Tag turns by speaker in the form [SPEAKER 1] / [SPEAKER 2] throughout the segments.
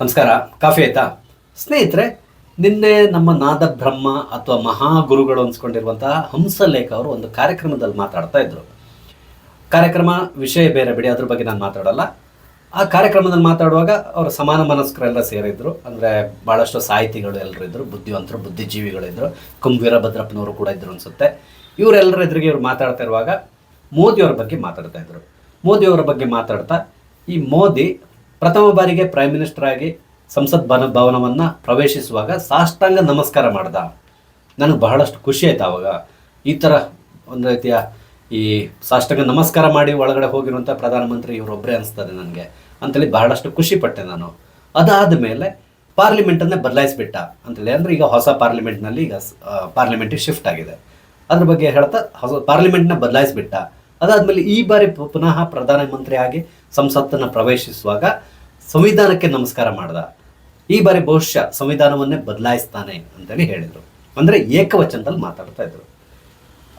[SPEAKER 1] ನಮಸ್ಕಾರ, ಕಾಫಿ ಆಯ್ತಾ? ಸ್ನೇಹಿತರೆ, ನಿನ್ನೆ ನಮ್ಮ ನಾದ ಬ್ರಹ್ಮ ಅಥವಾ ಮಹಾಗುರುಗಳು ಅನ್ಸ್ಕೊಂಡಿರುವಂತಹ ಹಂಸಲೇಖ ಅವರು ಒಂದು ಕಾರ್ಯಕ್ರಮದಲ್ಲಿ ಮಾತಾಡ್ತಾ ಇದ್ರು. ಕಾರ್ಯಕ್ರಮ, ವಿಷಯ ಬೇರೆ ಬಿಡಿ, ಅದ್ರ ಬಗ್ಗೆ ನಾನು ಮಾತಾಡಲ್ಲ. ಆ ಕಾರ್ಯಕ್ರಮದಲ್ಲಿ ಮಾತಾಡುವಾಗ ಅವರು ಸಮಾನ ಮನಸ್ಕರೆಲ್ಲ ಸೇರಿದ್ರು. ಅಂದರೆ ಭಾಳಷ್ಟು ಸಾಹಿತಿಗಳು ಎಲ್ಲರೂ ಇದ್ರು, ಬುದ್ಧಿವಂತರು ಬುದ್ಧಿಜೀವಿಗಳಿದ್ದರು ಕುಂಬೀರ ಭದ್ರಪ್ಪನವರು ಕೂಡ ಇದ್ರು ಅನ್ಸುತ್ತೆ. ಇವರೆಲ್ಲರ ಎದುರಿಗೆ ಇವ್ರು ಮಾತಾಡ್ತಾ ಇರುವಾಗ ಮೋದಿಯವರ ಬಗ್ಗೆ ಮಾತಾಡ್ತಾ ಇದ್ರು. ಮೋದಿಯವರ ಬಗ್ಗೆ ಮಾತಾಡ್ತಾ ಈ ಮೋದಿ ಪ್ರಥಮ ಬಾರಿಗೆ ಪ್ರೈಮ್ ಮಿನಿಸ್ಟರ್ ಆಗಿ ಸಂಸತ್ ಭವನ ಭವನವನ್ನು ಪ್ರವೇಶಿಸುವಾಗ ಸಾಷ್ಟಾಂಗ ನಮಸ್ಕಾರ ಮಾಡ್ದ. ನನಗೆ ಬಹಳಷ್ಟು ಖುಷಿ ಆಯ್ತು ಆವಾಗ. ಈ ಥರ ಒಂದು ರೀತಿಯ ಈ ಸಾಷ್ಟಾಂಗ ನಮಸ್ಕಾರ ಮಾಡಿ ಒಳಗಡೆ ಹೋಗಿರುವಂಥ ಪ್ರಧಾನಮಂತ್ರಿ ಇವರೊಬ್ಬರೇ ಅನಿಸ್ತದೆ ನನಗೆ. ಅಂತೇಳಿ ಬಹಳಷ್ಟು ಖುಷಿ ಪಟ್ಟೆ ನಾನು. ಅದಾದ ಮೇಲೆ ಪಾರ್ಲಿಮೆಂಟನ್ನೇ ಬದಲಾಯಿಸಿಬಿಟ್ಟ. ಅಂತೇಳಿ ಅಂದರೆ ಈಗ ಹೊಸ ಪಾರ್ಲಿಮೆಂಟ್ನಲ್ಲಿ ಈಗ ಪಾರ್ಲಿಮೆಂಟಿಗೆ ಶಿಫ್ಟ್ ಆಗಿದೆ. ಅದ್ರ ಬಗ್ಗೆ ಹೇಳ್ತಾ ಹೊಸ ಪಾರ್ಲಿಮೆಂಟ್ನ ಬದಲಾಯಿಸ್ಬಿಟ್ಟ. ಅದಾದ್ಮೇಲೆ ಈ ಬಾರಿ ಪುನಃ ಪ್ರಧಾನಮಂತ್ರಿ ಆಗಿ ಸಂಸತ್ತನ್ನು ಪ್ರವೇಶಿಸುವಾಗ ಸಂವಿಧಾನಕ್ಕೆ ನಮಸ್ಕಾರ ಮಾಡ್ದ. ಈ ಬಾರಿ ಬಹುಶಃ ಸಂವಿಧಾನವನ್ನೇ ಬದಲಾಯಿಸ್ತಾನೆ ಅಂತೇಳಿ ಹೇಳಿದರು. ಅಂದರೆ ಏಕವಚನದಲ್ಲಿ ಮಾತಾಡ್ತಾ ಇದ್ರು.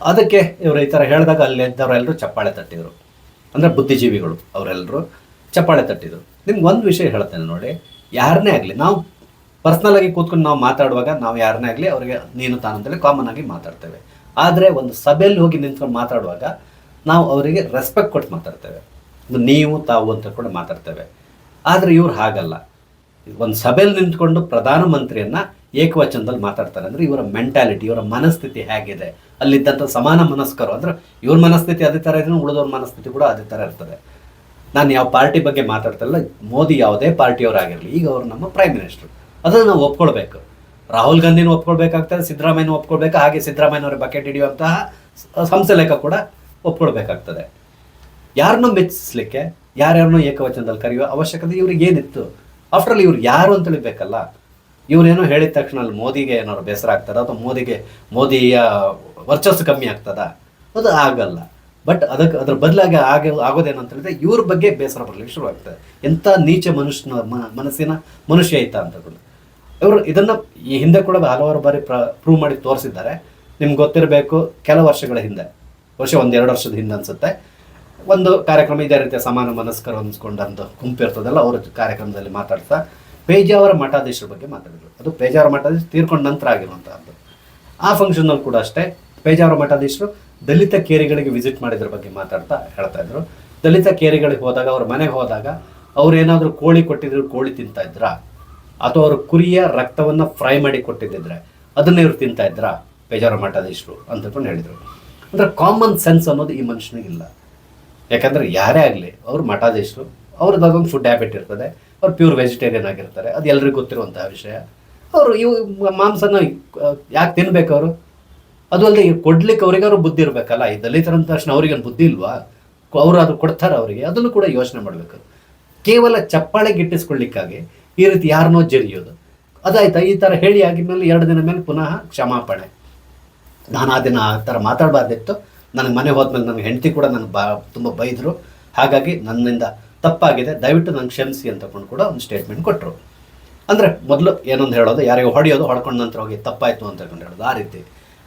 [SPEAKER 1] ಅದಕ್ಕೆ ಇವರು ಈ ಥರ ಹೇಳಿದಾಗ ಅಲ್ಲಿ ಇದ್ದವರೆಲ್ಲರೂ ಚಪ್ಪಾಳೆ ತಟ್ಟಿದ್ರು. ಅಂದರೆ ಬುದ್ಧಿಜೀವಿಗಳು ಅವರೆಲ್ಲರೂ ಚಪ್ಪಾಳೆ ತಟ್ಟಿದ್ರು. ನಿಮ್ಗೆ ಒಂದು ವಿಷಯ ಹೇಳ್ತೇನೆ ನೋಡಿ ಯಾರನ್ನೇ ಆಗಲಿ, ನಾವು ಪರ್ಸ್ನಲ್ ಆಗಿ ಕೂತ್ಕೊಂಡು ನಾವು ಮಾತಾಡುವಾಗ ನಾವು ಯಾರನ್ನೇ ಆಗಲಿ ಅವರಿಗೆ ನೀನು ತಾನು ಅಂತೇಳಿ ಕಾಮನ್ ಆಗಿ ಮಾತಾಡ್ತೇವೆ. ಆದರೆ ಒಂದು ಸಭೆಯಲ್ಲಿ ಹೋಗಿ ನಿಂತ್ಕೊಂಡು ಮಾತಾಡುವಾಗ ನಾವು ಅವರಿಗೆ ರೆಸ್ಪೆಕ್ಟ್ ಕೊಟ್ಟು ಮಾತಾಡ್ತೇವೆ. ನೀವು, ತಾವು ಅಂತ ಕೂಡ ಮಾತಾಡ್ತೇವೆ. ಆದರೆ ಇವ್ರು ಹಾಗಲ್ಲ. ಒಂದು ಸಭೆಯಲ್ಲಿ ನಿಂತ್ಕೊಂಡು ಪ್ರಧಾನಮಂತ್ರಿಯನ್ನು ಏಕವಚನದಲ್ಲಿ ಮಾತಾಡ್ತಾರೆ. ಅಂದರೆ ಇವರ ಮೆಂಟಾಲಿಟಿ ಇವರ ಮನಸ್ಥಿತಿ ಹೇಗಿದೆ. ಅಲ್ಲಿದ್ದಂಥ ಸಮಾನ ಮನಸ್ಕರು. ಅಂದ್ರೆ ಇವ್ರ ಮನಸ್ಥಿತಿ ಅದೇ ಥರ ಇದ್ರೆ ಉಳಿದವ್ರ ಮನಸ್ಥಿತಿ ಕೂಡ ಅದೇ ಥರ ಇರ್ತದೆ. ನಾನು ಯಾವ ಪಾರ್ಟಿ ಬಗ್ಗೆ ಮಾತಾಡ್ತಾರಲ್ಲ ಮೋದಿ ಯಾವುದೇ ಪಾರ್ಟಿಯವರಾಗಿರಲಿ ಈಗ ಅವರು ನಮ್ಮ ಪ್ರೈಮ್ ಮಿನಿಸ್ಟರ್ ಅದನ್ನು ನಾವು ಒಪ್ಕೊಳ್ಬೇಕು. ರಾಹುಲ್ ಗಾಂಧಿನೂ ಒಪ್ಕೊಳ್ಬೇಕಾಗ್ತದೆ. ಸಿದ್ದರಾಮಯ್ಯನೂ ಒಪ್ಕೊಳ್ಬೇಕು. ಹಾಗೆ ಸಿದ್ದರಾಮಯ್ಯನವರ ಬಕೆಟ್ ಹಿಡಿಯುವಂತಹ ಸಂಸಲೇಖ ಕೂಡ ಒಪ್ಕೊಳ್ಬೇಕಾಗ್ತದೆ. ಯಾರನ್ನು ಮೆಚ್ಚಿಸ್ಲಿಕ್ಕೆ ಯಾರ್ಯಾರನ್ನು ಏಕವಚನದಲ್ಲಿ ಕರೆಯುವ ಅವಶ್ಯಕತೆ ಇವ್ರಿಗೆ ಏನಿತ್ತು? ಆಫ್ಟರ್ ಆಲ್ ಇವ್ರು ಯಾರು ಅಂತ ಹೇಳಬೇಕಲ್ಲ ಇವ್ರೇನೋ ಹೇಳಿದ ತಕ್ಷಣ ಅಲ್ಲಿ ಮೋದಿಗೆ ಏನಾದ್ರು ಬೇಸರ ಆಗ್ತದ? ಅಥವಾ ಮೋದಿಗೆ, ಮೋದಿಯ ವರ್ಚಸ್ಸು ಕಮ್ಮಿ ಆಗ್ತದ? ಅದು ಆಗಲ್ಲ. ಬಟ್ ಅದಕ್ಕೆ ಅದ್ರ ಬದಲಾಗಿ ಆಗ, ಆಗೋದೇನಂತ ಹೇಳಿದ್ರೆ ಇವ್ರ ಬಗ್ಗೆ ಬೇಸರ ಬರ್ಲಿಕ್ಕೆ ಶುರುವಾಗ್ತದೆ ಎಂಥ ನೀಚ ಮನುಷ್ಯನ ಮನಸ್ಸಿನ ಮನುಷ್ಯ ಐತ ಅಂತ ಇವರು ಇದನ್ನು ಈ ಹಿಂದೆ ಕೂಡ ಹಲವಾರು ಬಾರಿ ಪ್ರ ಪ್ರೂವ್ ಮಾಡಿ ತೋರಿಸಿದ್ದಾರೆ. ನಿಮ್ಗೆ ಗೊತ್ತಿರಬೇಕು, ಕೆಲ ವರ್ಷಗಳ ಹಿಂದೆ. ವರ್ಷ ಒಂದು ಎರಡು ವರ್ಷದ ಹಿಂದೆ ಅನ್ಸುತ್ತೆ. ಒಂದು ಕಾರ್ಯಕ್ರಮ ಇದೇ ರೀತಿಯ ಸಮಾನ ಮನಸ್ಕರ ಗುಂಪು ಇರ್ತದಲ್ಲ, ಅವರ ಕಾರ್ಯಕ್ರಮದಲ್ಲಿ ಮಾತಾಡ್ತಾ ಪೇಜಾವರ ಮಠಾಧೀಶರ ಬಗ್ಗೆ ಮಾತಾಡಿದ್ರು. ಅದು ಪೇಜಾವರ ಮಠಾಧೀಶ ತೀರ್ಕೊಂಡ ನಂತರ ಆಗಿರುವಂತಹದ್ದು. ಆ ಫಂಕ್ಷನ್ನಲ್ಲಿ ಕೂಡ ಅಷ್ಟೇ, ಪೇಜಾವರ ಮಠಾಧೀಶರು ದಲಿತ ಕೇರಿಗಳಿಗೆ ವಿಸಿಟ್ ಮಾಡಿದ್ರ ಬಗ್ಗೆ ಮಾತಾಡ್ತಾ ಹೇಳ್ತಾ ಇದ್ರು. ದಲಿತ ಕೇರಿಗಳಿಗೆ ಹೋದಾಗ, ಅವ್ರ ಮನೆಗೆ ಹೋದಾಗ ಅವ್ರು ಏನಾದರೂ ಕೋಳಿ ಕೊಟ್ಟಿದ್ರು, ಕೋಳಿ ತಿಂತಾ ಇದ್ರಾ? ಅಥವಾ ಅವರು ಕುರಿಯ ರಕ್ತವನ್ನ ಫ್ರೈ ಮಾಡಿ ಕೊಟ್ಟಿದ್ದಿದ್ರೆ ಅದನ್ನೇ ಇವ್ರು ತಿಂತಾ ಇದ್ರ? ಪೇಜಾವರ ಮಠಾಧೀಶರು ಅಂತ ಹೇಳಿದ್ರು. ಅಂದ್ರೆ ಕಾಮನ್ ಸೆನ್ಸ್ ಅನ್ನೋದು ಈ ಮನುಷ್ಯನಿಗಿಲ್ಲ ಯಾಕಂದರೆ ಯಾರೇ ಆಗಲಿ, ಅವರು ಮಠಾಧೀಶರು ಅವ್ರದ್ದು ಅದೊಂದು ಫುಡ್ ಹ್ಯಾಬಿಟ್ ಇರ್ತದೆ, ಅವ್ರು ಪ್ಯೂರ್ ವೆಜಿಟೇರಿಯನ್ ಆಗಿರ್ತಾರೆ, ಅದು ಎಲ್ರಿಗೂ ಗೊತ್ತಿರುವಂತಹ ವಿಷಯ. ಅವರು ಇವು ಮಾಂಸನ ಯಾಕೆ ತಿನ್ಬೇಕು ಅವರು? ಅದು ಅಲ್ಲದೆ ಕೊಡ್ಲಿಕ್ಕೆ ಅವ್ರಿಗಾರು ಬುದ್ಧಿ ಇರಬೇಕಲ್ಲ, ಈ ದಲಿತರ ತಕ್ಷಣ ಅವ್ರಿಗೇನು ಬುದ್ಧಿ ಇಲ್ವಾ? ಅವರು ಅದು ಕೊಡ್ತಾರೆ ಅವರಿಗೆ, ಅದನ್ನು ಕೂಡ ಯೋಚನೆ ಮಾಡಬೇಕು. ಕೇವಲ ಚಪ್ಪಾಳೆ ಗಿಟ್ಟಿಸ್ಕೊಳ್ಳಿಕ್ಕಾಗಿ ಈ ರೀತಿ ಯಾರನ್ನೋ ಜರಿಯೋದು. ಅದಾಯ್ತಾ, ಈ ಥರ ಹೇಳಿ ಆಗಿದ್ಮೇಲೆ ಎರಡು ದಿನ ಮೇಲೆ ಪುನಃ ಕ್ಷಮಾಪಣೆ. ನಾನು ಆ ದಿನ ಆ ಥರ ಮಾತಾಡಬಾರ್ದಿತ್ತು. ನನಗೆ ಮನೆ ಹೋದ್ಮೇಲೆ ನನ್ನ ಹೆಂಡತಿ ಕೂಡ ನನಗೆ ಬಾ, ತುಂಬ ಬೈದರು. ಹಾಗಾಗಿ ನನ್ನಿಂದ ತಪ್ಪಾಗಿದೆ. ದಯವಿಟ್ಟು ನಂಗೆ ಕ್ಷಮಿಸಿ ಅಂತ ಕೊಂಡು ಒಂದು ಸ್ಟೇಟ್ಮೆಂಟ್ ಕೊಟ್ಟರು ಅಂದರೆ ಮೊದಲು ಏನೊಂದು ಹೇಳೋದು, ಯಾರಿಗೂ ಹೊಡೆಯೋದು, ಹೊಡ್ಕೊಂಡು ನಂತರ ಹೋಗಿ ತಪ್ಪಾಯಿತು ಅಂತ ಹೇಳೋದು ಆ ರೀತಿ.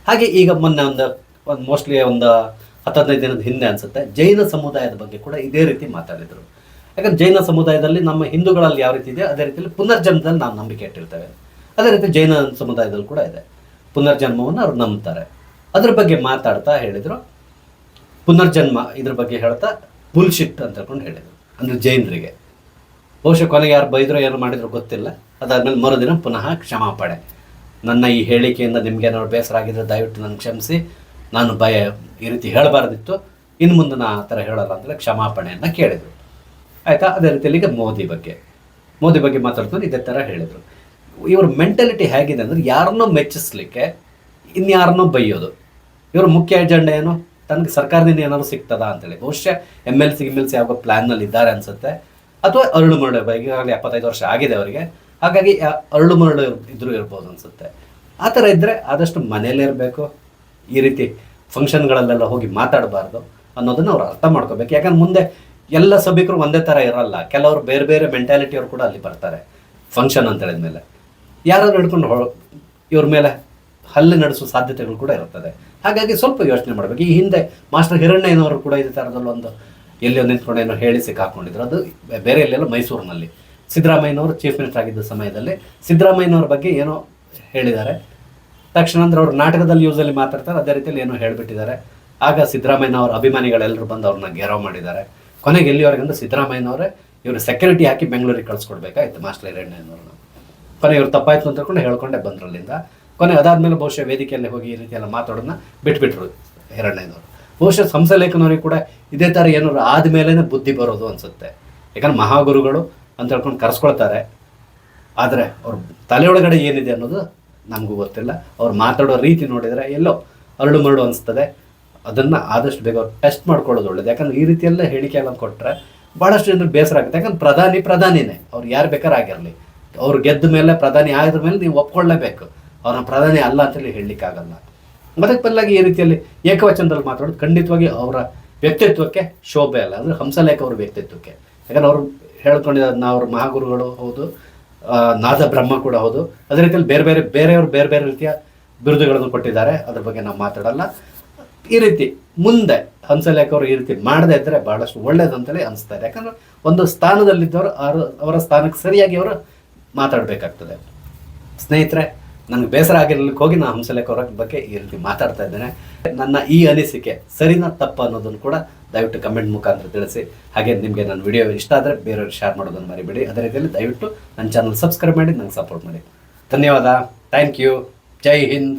[SPEAKER 1] ಹಾಗೆ ಈಗ ಮೊನ್ನೆ ಒಂದು ಒಂದು ಮೋಸ್ಟ್ಲಿ ಒಂದು ಹತ್ತು ಹದಿನೈದು ದಿನದ ಹಿಂದೆ ಅನಿಸುತ್ತೆ. ಜೈನ ಸಮುದಾಯದ ಬಗ್ಗೆ ಕೂಡ ಇದೇ ರೀತಿ ಮಾತಾಡಿದರು. ಯಾಕಂದ್ರೆ ಜೈನ ಸಮುದಾಯದಲ್ಲಿ ನಮ್ಮ ಹಿಂದೂಗಳಲ್ಲಿ ಯಾವ ರೀತಿ ಇದೆ ಅದೇ ರೀತಿಯಲ್ಲಿ ಪುನರ್ಜನ್ಮದಲ್ಲಿ ನಾವು ನಂಬಿಕೆ ಇಟ್ಟಿರ್ತೇವೆ. ಅದೇ ರೀತಿ ಜೈನ ಸಮುದಾಯದಲ್ಲಿ ಕೂಡ ಇದೆ. ಪುನರ್ಜನ್ಮವನ್ನು ಅವ್ರು ನಂಬ್ತಾರೆ. ಅದ್ರ ಬಗ್ಗೆ ಮಾತಾಡ್ತಾ ಹೇಳಿದರು. ಪುನರ್ಜನ್ಮ ಇದ್ರ ಬಗ್ಗೆ ಹೇಳ್ತಾ ಬುಲ್ಶಿಟ್ ಅಂತ ಹೇಳ್ಕೊಂಡು ಹೇಳಿದರು. ಅಂದರೆ ಜೈನರಿಗೆ. ಬಹುಶಃ ಕೊನೆಗೆ ಯಾರು ಬೈದ್ರು ಏನು ಮಾಡಿದ್ರು ಗೊತ್ತಿಲ್ಲ. ಅದಾದಮೇಲೆ ಮರುದಿನ ಪುನಃ ಕ್ಷಮಾಪಣೆ ನನ್ನ ಈ ಹೇಳಿಕೆಯಿಂದ ನಿಮ್ಗೆ ಏನಾದ್ರು ಬೇಸರ ಆಗಿದ್ರೆ ದಯವಿಟ್ಟು ನನಗೆ ಕ್ಷಮಿಸಿ. ನಾನು ಭಯ ಈ ರೀತಿ ಹೇಳಬಾರ್ದಿತ್ತು. ಇನ್ನು ಮುಂದೆ ನಾ ಆ ಥರ ಹೇಳಲ್ಲ ಅಂದರೆ ಕ್ಷಮಾಪಣೆಯನ್ನು ಕೇಳಿದರು. ಆಯಿತಾ? ಅದೇ ರೀತಿಯಲ್ಲಿ ಈಗ ಮೋದಿ ಬಗ್ಗೆ. ಮೋದಿ ಬಗ್ಗೆ ಮಾತಾಡ್ಕೊಂಡು ಇದೇ ಥರ ಹೇಳಿದರು. ಇವ್ರ ಮೆಂಟಾಲಿಟಿ ಹೇಗಿದೆ ಅಂದರೆ ಯಾರನ್ನೋ ಮೆಚ್ಚಿಸ್ಲಿಕ್ಕೆ ಇನ್ಯಾರನ್ನೋ ಬೈಯೋದು. ಇವ್ರ ಮುಖ್ಯ ಎಜೆಂಡ ಏನು? ತನಗೆ ಸರ್ಕಾರದಿಂದ ಏನಾದ್ರು ಸಿಗ್ತದಾ ಅಂತೇಳಿ. ಬಹುಶಃ M L C M L C ಆಗೋ ಪ್ಲ್ಯಾನ್ನಲ್ಲಿ ಇದ್ದಾರೆ ಅನ್ಸುತ್ತೆ. ಅಥವಾ ಅರಳು ಮರಳು ಈಗಾಗಲೇ ಎಪ್ಪತ್ತೈದು ವರ್ಷ ಆಗಿದೆ ಅವರಿಗೆ. ಹಾಗಾಗಿ ಅರಳು ಮರಳು ಇದ್ರೂ ಇರ್ಬೋದು ಅನ್ಸುತ್ತೆ. ಆ ಥರ ಇದ್ದರೆ ಆದಷ್ಟು ಮನೇಲೇ ಇರಬೇಕು. ಈ ರೀತಿ ಫಂಕ್ಷನ್ಗಳಲ್ಲೆಲ್ಲ ಹೋಗಿ ಮಾತಾಡಬಾರ್ದು ಅನ್ನೋದನ್ನು ಅವ್ರು ಅರ್ಥ ಮಾಡ್ಕೋಬೇಕು. ಯಾಕಂದ್ರೆ ಮುಂದೆ ಎಲ್ಲ ಸಭಿಕರು ಒಂದೇ ಥರ ಇರಲ್ಲ. ಕೆಲವರು ಬೇರೆ ಬೇರೆ ಮೆಂಟ್ಯಾಲಿಟಿಯವರು ಕೂಡ ಅಲ್ಲಿ ಬರ್ತಾರೆ. ಫಂಕ್ಷನ್ ಅಂತ ಹೇಳಿದ್ಮೇಲೆ. ಯಾರಾದ್ರೂ ಹಿಡ್ಕೊಂಡು ಇವ್ರ ಮೇಲೆ ಹಲ್ಲೆ ನಡೆಸುವ ಸಾಧ್ಯತೆಗಳು ಕೂಡ ಇರುತ್ತದೆ. ಹಾಗಾಗಿ ಸ್ವಲ್ಪ ಯೋಚನೆ ಮಾಡಬೇಕು. ಈ ಹಿಂದೆ ಮಾಸ್ಟರ್ ಹಿರಣ್ಣಯ್ಯನವರು ಕೂಡ ಇದೇ ಥರದಲ್ಲಿ ಒಂದು ಎಲ್ಲಿ ಒಂದು ನಿಂತ್ಕೊಂಡು ಏನೋ ಹೇಳಿ ಸಿಕ್ಕಾಕೊಂಡಿದ್ರು. ಅದು ಬೇರೆ ಎಲ್ಲೆಲ್ಲ ಮೈಸೂರಿನಲ್ಲಿ. ಸಿದ್ದರಾಮಯ್ಯನವರು ಚೀಫ್ ಮಿನಿಸ್ಟರ್ ಆಗಿದ್ದ ಸಮಯದಲ್ಲಿ ಸಿದ್ದರಾಮಯ್ಯನವ್ರ ಬಗ್ಗೆ ಏನೋ ಹೇಳಿದ್ದಾರೆ. ತಕ್ಷಣ ಅಂದ್ರೆ ಅವರು ನಾಟಕದಲ್ಲಿ ಯೂಸಲ್ಲಿ ಮಾತಾಡ್ತಾರೆ, ಅದೇ ರೀತಿಯಲ್ಲಿ ಏನೋ ಹೇಳಿಬಿಟ್ಟಿದ್ದಾರೆ. ಆಗ ಸಿದ್ದರಾಮಯ್ಯನವರ ಅಭಿಮಾನಿಗಳೆಲ್ಲರೂ ಬಂದು ಅವ್ರನ್ನ ಗೆರವ್ ಮಾಡಿದ್ದಾರೆ. ಕೊನೆಗೆ ಎಲ್ಲಿವರೆಗಂದ್ರೆ ಸಿದ್ದರಾಮಯ್ಯನವರೇ ಇವರು ಸೆಕ್ಯೂರಿಟಿ ಹಾಕಿ ಬೆಂಗಳೂರಿಗೆ ಕಳಿಸ್ಕೊಡ್ಬೇಕಾಯ್ತು ಮಾಸ್ಟರ್ ಹಿರಣ್ಣಯ್ಯನವ್ರನ್ನ. ಕೊನೆ ಇವ್ರು ತಪ್ಪಾಯ್ತು ಅಂತ ತಿಳ್ಕೊಂಡು ಹೇಳ್ಕೊಂಡೆ ಬಂದ್ರು ಅಲ್ಲಿಂದ ಕೊನೆ ಅದಾದ್ಮೇಲೆ ಬಹುಶಃ ವೇದಿಕೆಯಲ್ಲಿ ಹೋಗಿ ಈ ರೀತಿ ಮಾತಾಡೋದನ್ನ ಬಿಟ್ಬಿಟ್ರು ಎರಡನೇದವರು ಬಹುಶಃ ಸಂಸಲೇಖನವ್ರಿಗೆ ಕೂಡ ಇದೇ ಥರ ಏನಾದ್ರು ಆದ್ಮೇಲೆ ಬುದ್ಧಿ ಬರೋದು ಅನ್ಸುತ್ತೆ. ಯಾಕಂದ್ರೆ ಮಹಾಗುರುಗಳು ಅಂತ ಹೇಳ್ಕೊಂಡು ಕರೆಸ್ಕೊಳ್ತಾರೆ. ಆದರೆ ಅವ್ರ ತಲೆಯೊಳಗಡೆ ಏನಿದೆ ಅನ್ನೋದು ನಮಗೂ ಗೊತ್ತಿಲ್ಲ. ಅವ್ರು ಮಾತಾಡೋ ರೀತಿ ನೋಡಿದರೆ ಎಲ್ಲೋ ಅರಳು ಮರಳು ಅನಿಸ್ತದೆ. ಅದನ್ನು ಆದಷ್ಟು ಬೇಗ ಅವ್ರು ಟೆಸ್ಟ್ ಮಾಡ್ಕೊಳ್ಳೋದು ಒಳ್ಳೇದು. ಯಾಕಂದ್ರೆ ಈ ರೀತಿಯೆಲ್ಲ ಹೇಳಿಕೆ ಎಲ್ಲ ಕೊಟ್ಟರೆ ಭಾಳಷ್ಟು ಜನರು ಬೇಸರ ಆಗುತ್ತೆ. ಯಾಕಂದ್ರೆ ಪ್ರಧಾನಿ ಪ್ರಧಾನಿನೇ. ಅವ್ರು ಯಾರು ಬೇಕಾದ್ರೆ ಆಗಿರಲಿ. ಅವ್ರು ಗೆದ್ದ ಮೇಲೆ, ಪ್ರಧಾನಿ ಆದ ಮೇಲೆ ನೀವು ಒಪ್ಕೊಳ್ಳೇಬೇಕು. ಅವ್ರನ್ನ ಪ್ರಧಾನಿ ಅಲ್ಲ ಅಂತೇಳಿ ಹೇಳಲಿಕ್ಕಾಗಲ್ಲ. ಅದಕ್ಕೆ ಬದಲಾಗಿ ಈ ರೀತಿಯಲ್ಲಿ ಏಕವಚನದಲ್ಲಿ ಮಾತಾಡೋದು ಖಂಡಿತವಾಗಿ ಅವರ ವ್ಯಕ್ತಿತ್ವಕ್ಕೆ ಶೋಭೆ ಅಲ್ಲ. ಅಂದರೆ ಹಂಸಲೇಖ ಅವರ ವ್ಯಕ್ತಿತ್ವಕ್ಕೆ. ಯಾಕಂದ್ರೆ ಅವರು ಹೇಳ್ಕೊಂಡಿದ್ದಾರೆ ನಾವು ಅವ್ರ ಮಹಾಗುರುಗಳು ಹೌದು ನಾದ ಬ್ರಹ್ಮ ಕೂಡ ಹೌದು. ಅದೇ ರೀತಿಯಲ್ಲಿ ಬೇರೆ ಬೇರೆ, ಬೇರೆಯವರು ಬೇರೆ ಬೇರೆ ರೀತಿಯ ಬಿರುದುಗಳನ್ನು ಕೊಟ್ಟಿದ್ದಾರೆ. ಅದ್ರ ಬಗ್ಗೆ ನಾವು ಮಾತಾಡಲ್ಲ. ಈ ರೀತಿ ಮುಂದೆ ಹಂಸಲೇಖ ಅವರು ಈ ರೀತಿ ಮಾಡದೇ ಇದ್ದರೆ ಬಹಳಷ್ಟು ಒಳ್ಳೇದಂತಲೇ ಅನಿಸ್ತಾರೆ ಯಾಕಂದ್ರೆ ಒಂದು ಸ್ಥಾನದಲ್ಲಿದ್ದವರು ಅವರ ಸ್ಥಾನಕ್ಕೆ ಸರಿಯಾಗಿ ಅವರು ಮಾತಾಡಬೇಕಾಗ್ತದೆ. ಸ್ನೇಹಿತರೆ ನನಗೆ ಬೇಸರ ಆಗಿರ್ಲಿಕ್ಕೆ ಹೋಗಿ ನಾನು ಹಂಸಲೇಖ ಬಗ್ಗೆ ಈ ರೀತಿ ಮಾತಾಡ್ತಾ ಇದ್ದೇನೆ. ನನ್ನ ಈ ಅನಿಸಿಕೆ ಸರಿನಾ ತಪ್ಪ ಅನ್ನೋದನ್ನು ಕೂಡ ದಯವಿಟ್ಟು ಕಮೆಂಟ್ ಮುಖಾಂತರ ತಿಳಿಸಿ. ಹಾಗೆ ನಿಮಗೆ ನನ್ನ ವಿಡಿಯೋ ಇಷ್ಟ ಆದರೆ ಬೇರೆಯವ್ರಿಗೆ ಶೇರ್ ಮಾಡೋದನ್ನು ಮರಿಬೇಡಿ. ಅದೇ ರೀತಿಯಲ್ಲಿ ದಯವಿಟ್ಟು ನನ್ನ ಚಾನಲ್ ಸಬ್ಸ್ಕ್ರೈಬ್ ಮಾಡಿ, ನಂಗೆ ಸಪೋರ್ಟ್ ಮಾಡಿ. ಧನ್ಯವಾದ. Thank you. ಜೈ ಹಿಂದ್.